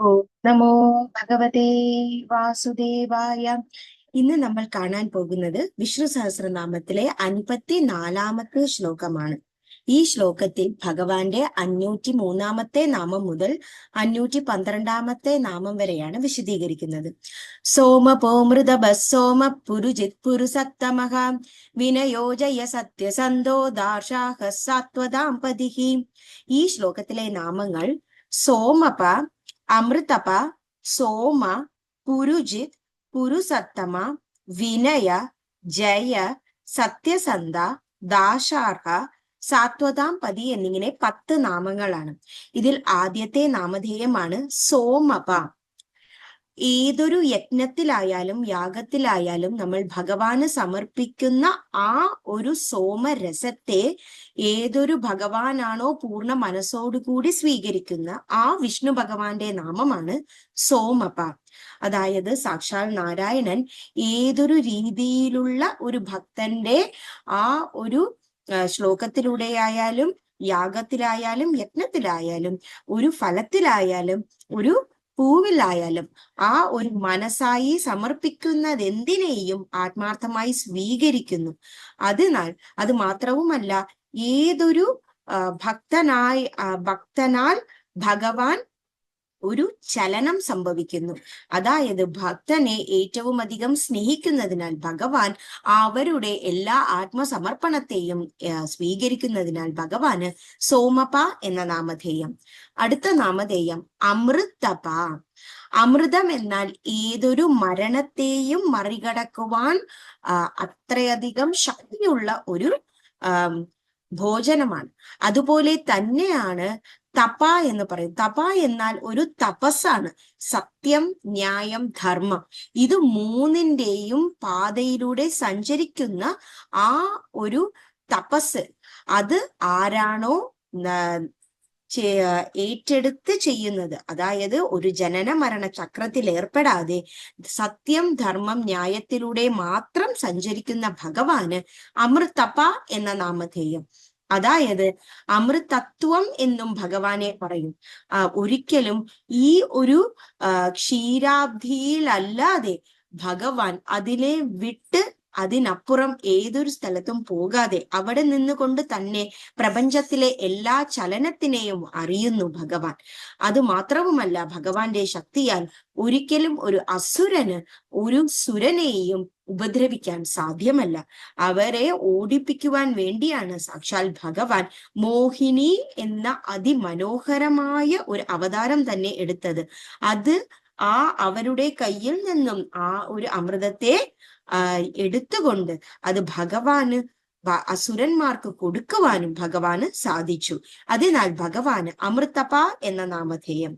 ഓ നമോ ഭഗവതേ വാസുദേവായ. ഇന്ന് നമ്മൾ കാണാൻ പോകുന്നത് വിഷ്ണു സഹസ്രനാമത്തിലെ അൻപത്തി നാലാമത്തെ ശ്ലോകമാണ്. ഈ ശ്ലോകത്തിൽ ഭഗവാന്റെ അഞ്ഞൂറ്റി മൂന്നാമത്തെ നാമം മുതൽ അഞ്ഞൂറ്റി പന്ത്രണ്ടാമത്തെ നാമം വരെയാണ് വിശദീകരിക്കുന്നത്. സോമ പോമൃത ബസ്സോമ പുരുജിത് പുരുസക്തമഹ. വിനയോജയ സത്യസന്തോ ദാർഷാഹ സാത്വദാംപതിഹി ഈ ശ്ലോകത്തിലെ നാമങ്ങൾ സോമപ അമൃതപ സോമ പുരുജിത് പുരുസത്തമ വിനയ ജയ സത്യസന്ധ ദാശാർഹ സാത്വതാം പതി എന്നിങ്ങനെ പത്ത് നാമങ്ങളാണ്. ഇതിൽ ആദ്യത്തെ നാമധേയമാണ് സോമപ. ഏതൊരു യജ്ഞത്തിലായാലും യാഗത്തിലായാലും നമ്മൾ ഭഗവാന് സമർപ്പിക്കുന്ന ആ ഒരു സോമരസത്തെ ഏതൊരു ഭഗവാനാണോ പൂർണ മനസ്സോടുകൂടി സ്വീകരിക്കുന്ന ആ വിഷ്ണു ഭഗവാന്റെ നാമമാണ് സോമപ. അതായത് സാക്ഷാൽ നാരായണൻ ഏതൊരു രീതിയിലുള്ള ഒരു ഭക്തന്റെ ആ ഒരു ശ്ലോകത്തിലൂടെയായാലും യാഗത്തിലായാലും യജ്ഞത്തിലായാലും ഒരു ഫലത്തിലായാലും ഒരു പൂവിലായാലും ആ ഒരു മനസ്സായി സമർപ്പിക്കുന്നത് എന്തിനേയും ആത്മാർത്ഥമായി സ്വീകരിക്കുന്നു. അതിനാൽ അത് മാത്രവുമല്ല ഏതൊരു ഭക്തനായി ഭക്തനാൽ ഭഗവാൻ ഒരു ചലനം സംഭവിക്കുന്നു. അതായത് ഭക്തനെ ഏറ്റവും അധികം സ്നേഹിക്കുന്നതിനാൽ ഭഗവാൻ അവരുടെ എല്ലാ ആത്മസമർപ്പണത്തെയും സ്വീകരിക്കുന്നതിനാൽ ഭഗവാന് സോമപ എന്ന നാമധേയം. അടുത്ത നാമധേയം അമൃതപ. അമൃതം എന്നാൽ ഏതൊരു മരണത്തെയും മറികടക്കുവാൻ അത്രയധികം ശക്തിയുള്ള ഒരു ഭോജനമാണ്. അതുപോലെ തന്നെയാണ് തപ എന്ന് പറയും തപ എന്നാൽ ഒരു തപസ്സാണ്. സത്യം ന്യായം ധർമ്മം. ഇത് മൂന്നിന്റെയും പാതയിലൂടെ സഞ്ചരിക്കുന്ന ആ ഒരു തപസ്. അത് ആരാണോ ഏറ്റെടുത്ത് ചെയ്യുന്നത്. അതായത് ഒരു ജനന മരണ ചക്രത്തിൽ ഏർപ്പെടാതെ സത്യം ധർമ്മം ന്യായത്തിലൂടെ മാത്രം സഞ്ചരിക്കുന്ന ഭഗവാന് അമൃതപ എന്ന നാമധേയം. അതായത് അമൃതത്വം എന്നും ഭഗവാനെ പറയും. ഒരിക്കലും ഈ ഒരു ക്ഷീരാബ്ധിയിലല്ലാതെ ഭഗവാൻ അതിനെ വിട്ട് അതിനപ്പുറം ഏതൊരു സ്ഥലത്തും പോകാതെ അവിടെ നിന്നുകൊണ്ട് തന്നെ പ്രപഞ്ചത്തിലെ എല്ലാ ചലനത്തിനെയും അറിയുന്നു ഭഗവാൻ. അത് മാത്രവുമല്ല ഭഗവാന്റെ ശക്തിയാൽ ഒരിക്കലും ഒരു അസുരന് ഒരു സുരനെയും ഉപദ്രവിക്കാൻ സാധ്യമല്ല. അവരെ ഓടിപ്പിക്കുവാൻ വേണ്ടിയാണ് സാക്ഷാൽ ഭഗവാൻ മോഹിനി എന്ന അതിമനോഹരമായ ഒരു അവതാരം തന്നെ എടുത്തത്. അത് ആ അവരുടെ കയ്യിൽ നിന്നും ആ ഒരു അമൃതത്തെ എടുത്തുകൊണ്ട് അത് ഭഗവാന് അസുരന്മാർക്ക് കൊടുക്കുവാനും ഭഗവാന് സാധിച്ചു. അതിനാൽ ഭഗവാന് അമൃതപ എന്ന നാമധേയം.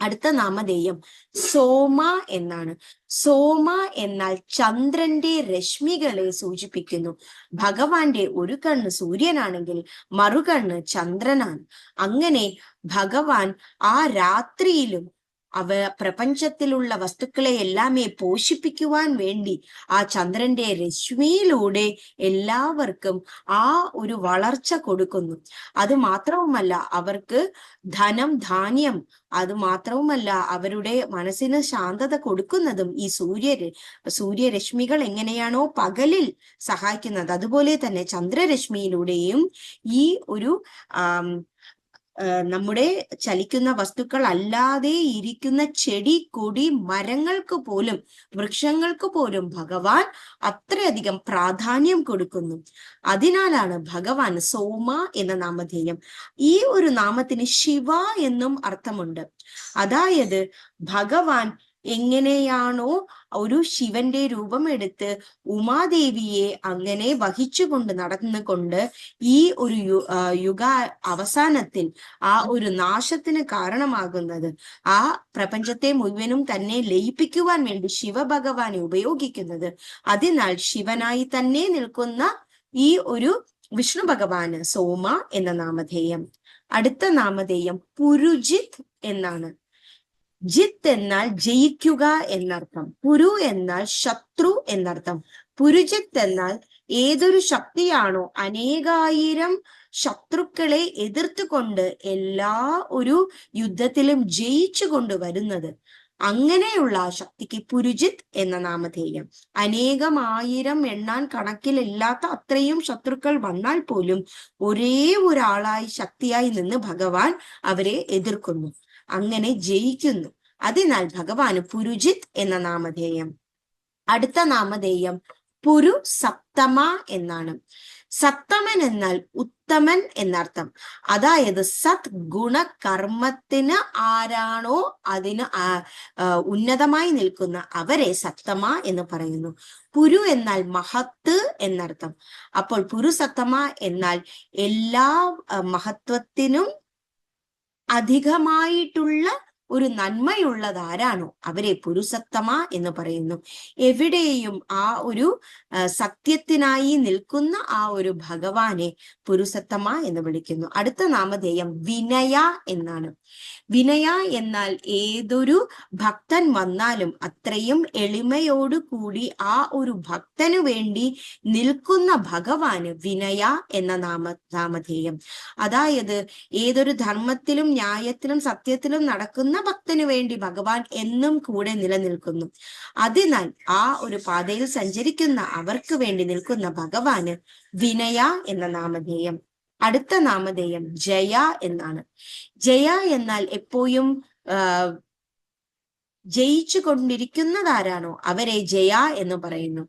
അടുത്ത നാമധേയം സോമ എന്നാണ്. സോമ എന്നാൽ ചന്ദ്രന്റെ രശ്മികളെ സൂചിപ്പിക്കുന്നു. ഭഗവാന്റെ ഒരു കണ്ണ് സൂര്യനാണെങ്കിൽ മറുകണ്ണ് ചന്ദ്രനാണ്. അങ്ങനെ ഭഗവാൻ ആ രാത്രിയിലും അവ പ്രപഞ്ചത്തിലുള്ള വസ്തുക്കളെ എല്ലാമേ പോഷിപ്പിക്കുവാൻ വേണ്ടി ആ ചന്ദ്രന്റെ രശ്മിയിലൂടെ എല്ലാവർക്കും ആ ഒരു വളർച്ച കൊടുക്കുന്നു. അത് മാത്രവുമല്ല അവർക്ക് ധനം ധാന്യം അത് മാത്രവുമല്ല അവരുടെ മനസ്സിന് ശാന്തത കൊടുക്കുന്നതും ഈ സൂര്യ സൂര്യരശ്മികൾ എങ്ങനെയാണോ പകലിൽ സഹായിക്കുന്നത്. അതുപോലെ തന്നെ ചന്ദ്രരശ്മിയിലൂടെയും ഈ ഒരു നമ്മുടെ ചലിക്കുന്ന വസ്തുക്കൾ അല്ലാതെ ഇരിക്കുന്ന ചെടി കൊടി മരങ്ങൾക്ക് പോലും വൃക്ഷങ്ങൾക്ക് പോലും ഭഗവാൻ അത്രയധികം പ്രാധാന്യം കൊടുക്കുന്നു. അതിനാലാണ് ഭഗവാൻ സോമ എന്ന നാമധേയം. ഈ ഒരു നാമത്തിന് ശിവ എന്നും അർത്ഥമുണ്ട്. അതായത് ഭഗവാൻ എങ്ങനെയാണോ ഒരു ശിവന്റെ രൂപം എടുത്ത് ഉമാദേവിയെ അങ്ങനെ വഹിച്ചുകൊണ്ട് നടന്നുകൊണ്ട് ഈ ഒരു യുഗ അവസാനത്തിൽ ആ ഒരു നാശത്തിന് കാരണമാകുന്നത്. ആ പ്രപഞ്ചത്തെ മുഴുവനും തന്നെ ലയിപ്പിക്കുവാൻ വേണ്ടി ശിവഭഗവാനെ ഉപയോഗിക്കുന്നത്. അതിനാൽ ശിവനായി തന്നെ നിൽക്കുന്ന ഈ ഒരു വിഷ്ണു ഭഗവാന് സോമ എന്ന നാമധേയം. അടുത്ത നാമധേയം പുരുജിത് എന്നാണ്. ജിത്ത് എന്നാൽ ജയിക്കുക എന്നർത്ഥം പുരു എന്നാൽ ശത്രു എന്നർത്ഥം. പുരുജിത്ത് എന്നാൽ ഏതൊരു ശക്തിയാണോ അനേകായിരം ശത്രുക്കളെ എതിർത്തുകൊണ്ട് എല്ലാ ഒരു യുദ്ധത്തിലും ജയിച്ചു കൊണ്ടുവരുന്നത് അങ്ങനെയുള്ള ആ ശക്തിക്ക് പുരുജിത് എന്ന നാമധേയം. അനേകം ആയിരം എണ്ണാൻ കണക്കിലില്ലാത്ത അത്രയും ശത്രുക്കൾ വന്നാൽ പോലും ഒരേ ഒരാളായി ശക്തിയായി നിന്ന് ഭഗവാൻ അവരെ എതിർക്കുന്നു. അങ്ങനെ ജയിക്കുന്നു. അതിനാൽ ഭഗവാന് പുരുജിത് എന്ന നാമധേയം. അടുത്ത നാമധേയം പുരു സപ്തമ എന്നാണ്. സപ്തമൻ എന്നാൽ ഉത്തമൻ എന്നർത്ഥം. അതായത് സത് ഗുണ കർമ്മത്തിന് ആരാണോ അതിന് ഉന്നതമായി നിൽക്കുന്ന അവരെ സപ്തമ എന്ന് പറയുന്നു. പുരു എന്നാൽ മഹത്ത് എന്നർത്ഥം. അപ്പോൾ പുരു സപ്തമ എന്നാൽ എല്ലാ മഹത്വത്തിനും അധികമായിട്ടുള്ള ഒരു നന്മയുള്ളത് ആരാണോ? അവരെ പുരുസത്തമ എന്ന് പറയുന്നു. എവിടെയും ആ ഒരു സത്യത്തിനായി നിൽക്കുന്ന ആ ഒരു ഭഗവാനെ പുരുസത്തമ എന്ന് വിളിക്കുന്നു. അടുത്ത നാമധേയം വിനയ എന്നാണ്. വിനയ എന്നാൽ ഏതൊരു ഭക്തൻ വന്നാലും അത്രയും എളിമയോടു കൂടി ആ ഒരു ഭക്തനു വേണ്ടി നിൽക്കുന്ന ഭഗവാന് വിനയ എന്ന നാമ നാമധേയം. അതായത് ഏതൊരു ധർമ്മത്തിലും ന്യായത്തിലും സത്യത്തിലും നടക്കുന്ന ഭക്തനു വേണ്ടി ഭഗവാൻ എന്നും കൂടെ നിലനിൽക്കുന്നു. അതിനാൽ ആ ഒരു പാതയിൽ സഞ്ചരിക്കുന്ന അവർക്ക് വേണ്ടി നിൽക്കുന്ന ഭഗവാന് വിനയ എന്ന നാമധേയം അടുത്ത നാമധേയം ജയ എന്നാണ്. ജയ എന്നാൽ എപ്പോഴും ജയിച്ചു കൊണ്ടിരിക്കുന്നതാരാണോ അവരെ ജയ എന്ന് പറയുന്നു.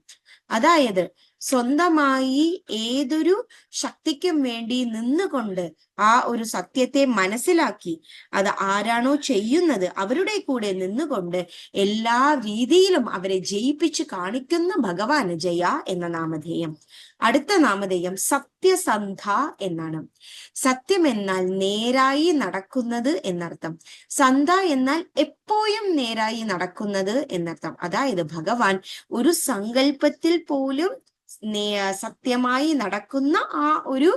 അതായത് സ്വന്തമായി ഏതൊരു ശക്തിക്കും വേണ്ടി നിന്നുകൊണ്ട് ആ ഒരു സത്യത്തെ മനസ്സിലാക്കി. അത് ആരാണോ ചെയ്യുന്നത് അവരുടെ കൂടെ നിന്നുകൊണ്ട് എല്ലാ രീതിയിലും അവരെ ജയിപ്പിച്ച് കാണിക്കുന്ന ഭഗവാന് ജയ എന്ന നാമധേയം. അടുത്ത നാമധേയം സത്യസന്ധ എന്നാണ്. സത്യം എന്നാൽ നേരായി നടക്കുന്നത് എന്നർത്ഥം. സന്ധ എന്നാൽ എപ്പോഴും നേരായി നടക്കുന്നത് എന്നർത്ഥം. അതായത് ഭഗവാൻ ഒരു സങ്കല്പത്തിൽ പോലും സത്യമായി നടക്കുന്ന ആ ഒരു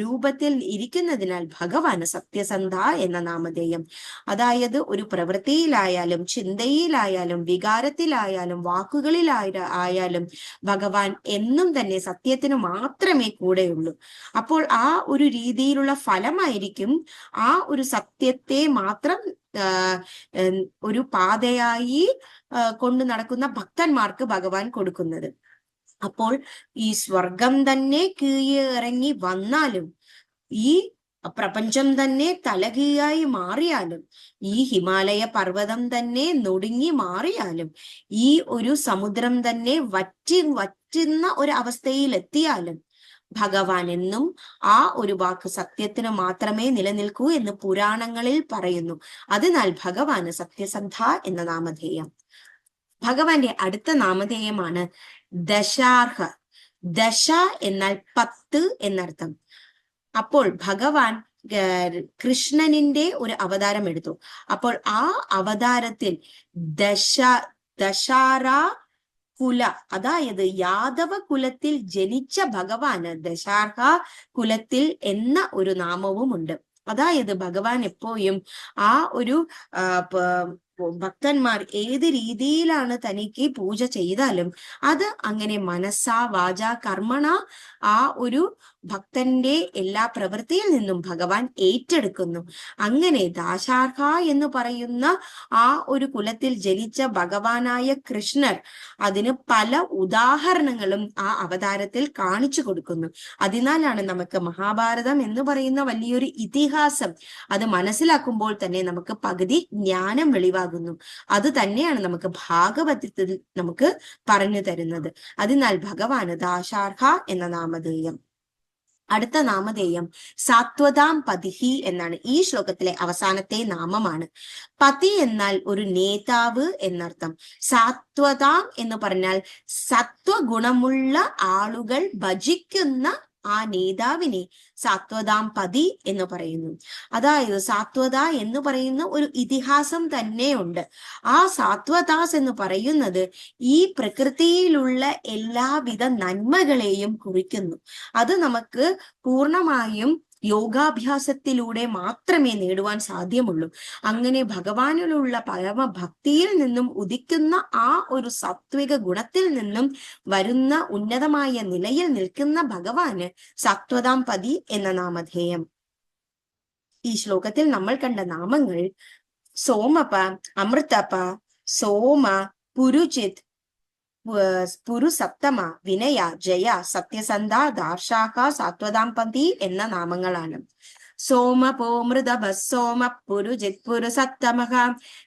രൂപത്തിൽ ഇരിക്കുന്നതിനാൽ ഭഗവാന് സത്യസന്ധ എന്ന നാമധേയം. അതായത് ഒരു പ്രവൃത്തിയിലായാലും ചിന്തയിലായാലും വികാരത്തിലായാലും വാക്കുകളിലായ ആയാലും ഭഗവാൻ എന്നും തന്നെ സത്യത്തിന് മാത്രമേ കൂടെയുള്ളൂ. അപ്പോൾ ആ ഒരു രീതിയിലുള്ള ഫലമായിരിക്കും ആ ഒരു സത്യത്തെ മാത്രം ഒരു പാതയായി കൊണ്ട് നടക്കുന്ന ഭക്തന്മാർക്ക് ഭഗവാൻ കൊടുക്കുന്നത്. അപ്പോൾ ഈ സ്വർഗം തന്നെ കീഴിറങ്ങി വന്നാലും ഈ പ്രപഞ്ചം തന്നെ തലകീയായി മാറിയാലും ഈ ഹിമാലയ പർവതം തന്നെ നൊടുങ്ങി മാറിയാലും ഈ ഒരു സമുദ്രം തന്നെ വറ്റി വറ്റുന്ന ഒരു അവസ്ഥയിൽ എത്തിയാലും ഭഗവാൻ എന്നും ആ ഒരു വാക്ക് സത്യത്തിന് മാത്രമേ നിലനിൽക്കൂ എന്ന് പുരാണങ്ങളിൽ പറയുന്നു. അതിനാൽ ഭഗവാന് സത്യസന്ധ എന്ന നാമധേയം. ഭഗവാന്റെ അടുത്ത നാമധേയമാണ് ദശാർഹ. ദശ എന്നാൽ പത്ത് എന്നർത്ഥം. അപ്പോൾ ഭഗവാൻ കൃഷ്ണനിന്റെ ഒരു അവതാരം എടുത്തു. അപ്പോൾ ആ അവതാരത്തിൽ ദശ ദശാര കുല അതായത് യാദവ കുലത്തിൽ ജനിച്ച ഭഗവാന് ദശാർഹ കുലത്തിൽ എന്ന ഒരു നാമവുമുണ്ട്. അതായത് ഭഗവാൻ എപ്പോഴും ആ ഒരു ഭക്തന്മാർ ഏത് രീതിയിലാണ് തനിക്ക് പൂജ ചെയ്താലും അത് അങ്ങനെ മനസ്സാ വാച കർമ്മണ ആ ഒരു ഭക്തന്റെ എല്ലാ പ്രവൃത്തിയിൽ നിന്നും ഭഗവാൻ ഏറ്റെടുക്കുന്നു. അങ്ങനെ ദാശാർഹ എന്ന് പറയുന്ന ആ ഒരു കുലത്തിൽ ജനിച്ച ഭഗവാനായ കൃഷ്ണർ അതിന് പല ഉദാഹരണങ്ങളും ആ അവതാരത്തിൽ കാണിച്ചു കൊടുക്കുന്നു. അതിനാലാണ് നമുക്ക് മഹാഭാരതം എന്ന് പറയുന്ന വലിയൊരു ഇതിഹാസം. അത് മനസ്സിലാക്കുമ്പോൾ തന്നെ നമുക്ക് പകുതി ജ്ഞാനം വെളിവാകുന്നു അത് തന്നെയാണ് നമുക്ക് ഭാഗവതത്തിൽ നമുക്ക് പറഞ്ഞു തരുന്നത്. അതിനാൽ ഭഗവാന് ദാശാർഹ എന്ന നാമധേയം. അടുത്ത നാമധേയം സാത്വതാം പതിഹി എന്നാണ്. ഈ ശ്ലോകത്തിലെ അവസാനത്തെ നാമമാണ്. പതി എന്നാൽ ഒരു നേതാവ് എന്നർത്ഥം. സാത്വതാം എന്ന് പറഞ്ഞാൽ സത്വഗുണമുള്ള ആളുകൾ ഭജിക്കുന്ന ആ നേതാവിനെ സാത്വതാം പതി എന്ന് പറയുന്നു. അതായത് സാത്വത എന്ന് പറയുന്ന ഒരു ഇതിഹാസം തന്നെയുണ്ട്. ആ സാത്വദാസ് എന്ന് പറയുന്നത് ഈ പ്രകൃതിയിലുള്ള എല്ലാവിധ നന്മകളെയും കുറിക്കുന്നു. അത് നമുക്ക് പൂർണമായും യോഗാഭ്യാസത്തിലൂടെ മാത്രമേ നേടുവാൻ സാധ്യമുള്ളൂ. അങ്ങനെ ഭഗവാനിലുള്ള പരമഭക്തിയിൽ നിന്നും ഉദിക്കുന്ന ആ ഒരു സാത്വിക ഗുണത്തിൽ നിന്നും വരുന്ന ഉന്നതമായ നിലയിൽ നിൽക്കുന്ന ഭഗവാന് സത്വതാം പതി എന്ന നാമധേയം. ഈ ശ്ലോകത്തിൽ നമ്മൾ കണ്ട നാമങ്ങൾ സോമപ അമൃതപ സോമ പുരുചിത് പുരു സപ്തമ വിനയ ജയ സത്യസന്ധ ദാർശാഖ സാത്വതാംപതി എന്ന നാമങ്ങളാണ് സോമപോമൃതഭ സോമ പുരുജിത് പുരു സപ്തമ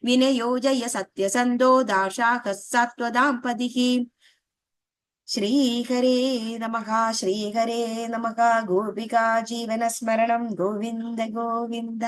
വിനയോ ജയ സത്യസന്ധോ ദാർശാഖ സാത്വതാംപതി ശ്രീഹരേ നമഃ ശ്രീഹരേ നമഃ ഗോപികാ ജീവനസ്മരണം ഗോവിന്ദ ഗോവിന്ദ